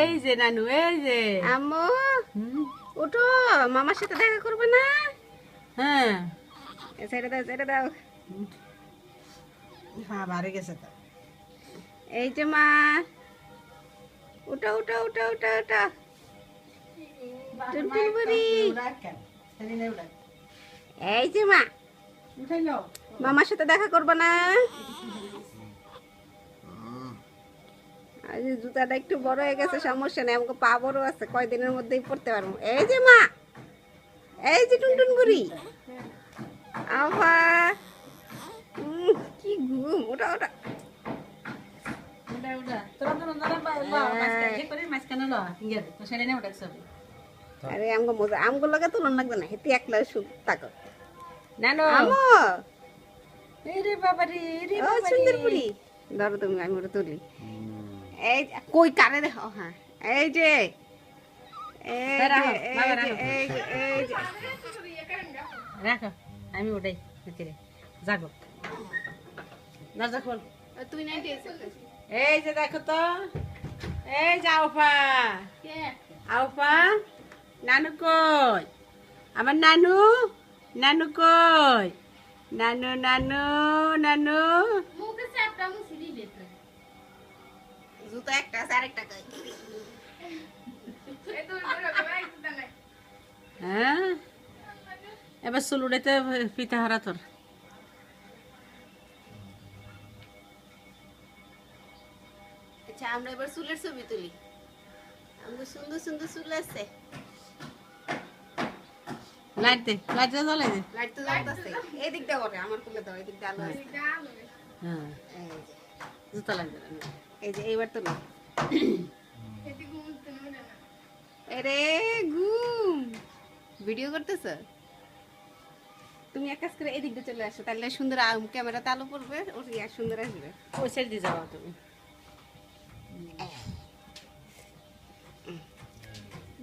এই যে নানু এই যে। আম্মু উঠো মামার সাথে দেখা করবে না? হ্যাঁ। এ ছেড়ে দাও ছেড়ে দাও। হ্যাঁ বাড়ি গেছে তো। এই যে মা উঠো উঠো উঠো উঠো উঠো। টুনটুন বুড়ি। এই যে মা মামার সাথে দেখা করবে না? জুতাটা একটু বড় হয়ে গেছে সমস্যা নেই আমাকে পা বড় আছে কয়দিনের মধ্যেই পড়তে পারব। এই যে মা এই যে টুনটুন বুড়ি। আভা কি ঘুম ওটা ওটা উঠা উঠা তোরা তো নন্দরা বা বা মাঝখানে যে করে মাঝখানে ল ইয়ে তো আরে আমগো মজা আমগো লগে তুলন লাগবে না হেতি একলা সুখ নানু। আমো। এই রে বাবা রে রে বাবা সুন্দর রে। বুড়ি। ধরো তুমি আমি ওটা তুলি। এই যে- কই কারে দেখো হ্যাঁ এই যে এই বেড়া যে, হও, এই বাবা যে, রাখো। এই যে, এই যে। রাখো আমি ওটাই ভিতরে জাগো দরজা খোল তুই নাই এই যে দেখো তো এই যে আউফা আউফা নানু কই আমার নানু নানু কই নানু নানু নানু জুতো একটা আছে আরেকটা কই? হ্যাঁ? এবার চুল উড়াইতে হারা তোর। আচ্ছা আমরা এবার চুলের ছবি তুলি। আমাদের সুন্দর সুন্দর চুল আছে। লাইট দে লাইট দে জ্বলাই দে। লাইট তো জ্বলতেছে। এই করে আমার কুলে দাও এই দিকটা আলো আছে। হ্যাঁ। জুতা লাগবে। এই যে এইবার তো না এরে ঘুম। ভিডিও করতেছ? তুমি এক কাজ করে এদিক দিয়ে চলে আসো তাহলে সুন্দর ক্যামেরাতে আলো পড়বে ওর ইয়া সুন্দর আসবে। ওই সাইড দিয়ে যাও তুমি।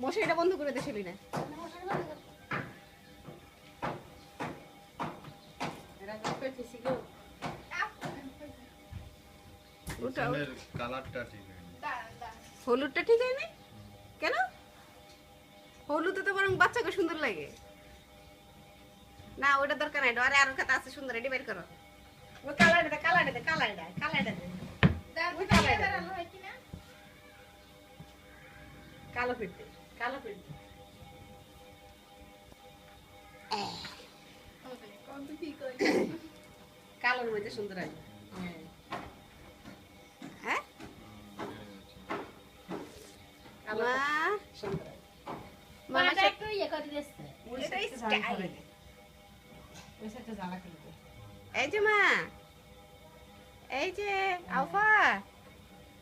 মশারিটা বন্ধ করে দে না ওটা পিছনের কালারটা ঠিক হয়নি। হলুদটা ঠিক হয় কেন? হলুদে তো বরং বাচ্চাকে সুন্দর লাগে। না ওটা দরকার নাই আরে আরও খাতা আছে সুন্দর এটি বের করো। ওই কালারটা দে কালারটা দে কালারটা কালারটা দে। ওই কালারটা দে। কালো ফিরতে কালো ফিরতে। কালোর মধ্যে সুন্দর হয়। হ্যাঁ। এই যে মা। এই যে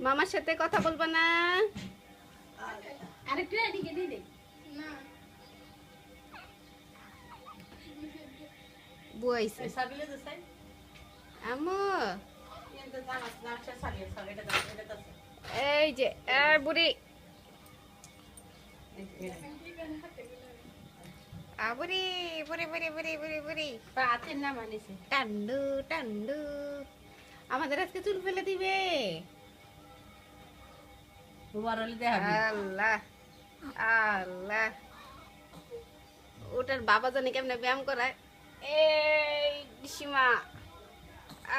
মামার সাথে কথা বলবা না। আরেকটু এদিকে দিয়ে দে। বুয়াইছে সাবিলে আমু এই যে আর বুড়ি। এই যে, এটা। আ বুড়ি বুড়ি বুড়ি বুড়ি বুড়ি বুড়ি। পাতের নাম আনিছে টান্ডু টান্ডু। আমাদের আজকে চুল ফেলে দিবে। আল্লাহ আল্লাহ। ওটার বাবা জানি কেমনে ব্যায়াম করায়। এই ডিসিমা।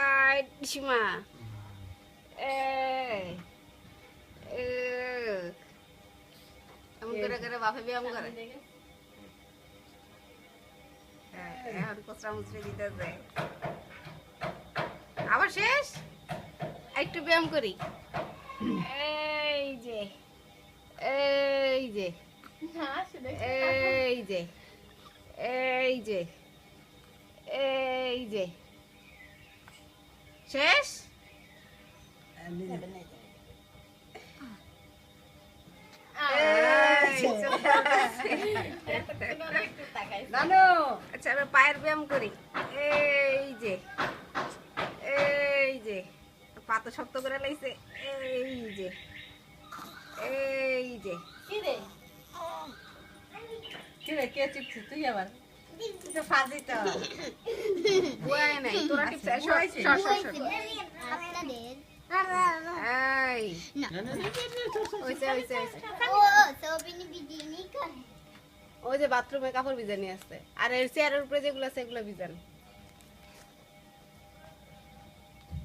আই ডিসিমা। এই এ, করে করে বাপে ব্যায়াম করে হ্যাঁ, এখন কোচরা মুচড়ে দিতেছে। আবার শেষ? একটু ব্যায়াম করি। এই যে। এই যে। এই যে। এই যে। এই যে। শেষ? আচ্ছা আমি পায়ের ব্যায়াম করি। এই যে এই যে পাতা শক্ত করে লাইছে। এই যে এই যে। কি কি কে চিপছিস তুই আবার? তো। তো নাই। তোরা টিপস ওই যে বাথরুমে কাপড় ভিজানি আছে আর এর চেয়ারের উপরে যেগুলো আছে এগুলো ভিজান।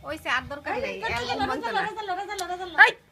ওইসে আর দরকার নেই